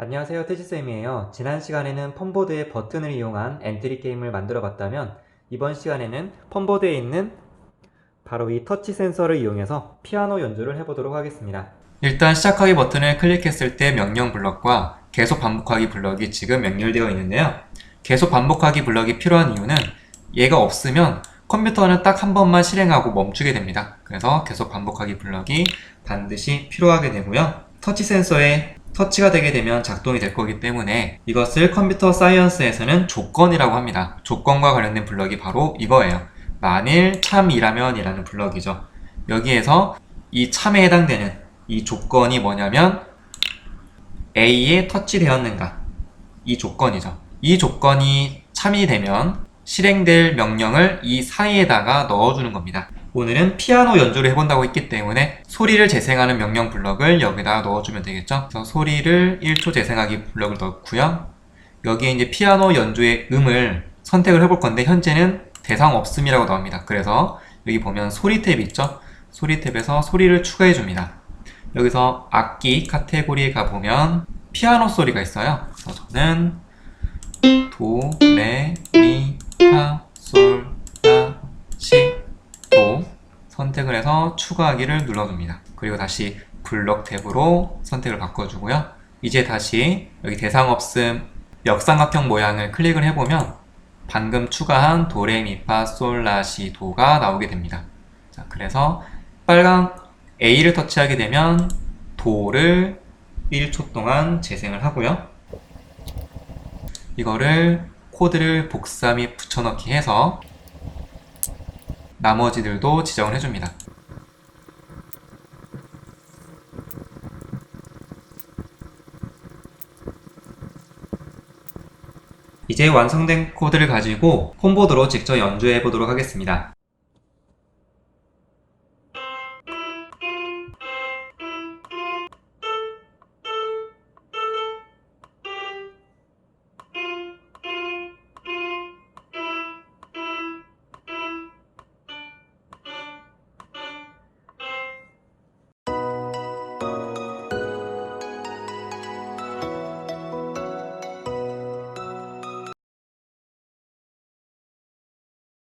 안녕하세요 태지쌤이에요. 지난 시간에는 펌보드의 버튼을 이용한 엔트리 게임을 만들어 봤다면 이번 시간에는 펌보드에 있는 바로 이 터치 센서를 이용해서 피아노 연주를 해보도록 하겠습니다. 일단 시작하기 버튼을 클릭했을 때 명령 블럭과 계속 반복하기 블럭이 지금 연결되어 있는데요. 계속 반복하기 블럭이 필요한 이유는 얘가 없으면 컴퓨터는 딱 한 번만 실행하고 멈추게 됩니다. 그래서 계속 반복하기 블럭이 반드시 필요하게 되고요. 터치 센서에 터치가 되게 되면 작동이 될 거기 때문에 이것을 컴퓨터 사이언스에서는 조건이라고 합니다. 조건과 관련된 블럭이 바로 이거예요. 만일 참이라면 이라는 블럭이죠. 여기에서 이 참에 해당되는 이 조건이 뭐냐면 A에 터치되었는가 이 조건이죠. 이 조건이 참이 되면 실행될 명령을 이 사이에다가 넣어주는 겁니다. 오늘은 피아노 연주를 해본다고 했기 때문에 소리를 재생하는 명령 블럭을 여기다 넣어주면 되겠죠. 그래서 소리를 1초 재생하기 블럭을 넣고요. 여기에 이제 피아노 연주의 음을 선택을 해볼 건데 현재는 대상 없음이라고 나옵니다. 그래서 여기 보면 소리 탭 있죠? 소리 탭에서 소리를 추가해 줍니다. 여기서 악기 카테고리에 가보면 피아노 소리가 있어요. 그래서 저는 도, 레, 미, 파, 선택을 해서 추가하기를 눌러줍니다. 그리고 다시 블럭 탭으로 선택을 바꿔주고요. 이제 다시 여기 대상 없음 역삼각형 모양을 클릭을 해보면 방금 추가한 도레미파 솔라시 도가 나오게 됩니다. 자, 그래서 빨간 A를 터치하게 되면 도를 1초 동안 재생을 하고요. 이거를 코드를 복사 및 붙여넣기 해서 나머지들도 지정을 해줍니다. 이제 완성된 코드를 가지고 홈보드로 직접 연주해 보도록 하겠습니다.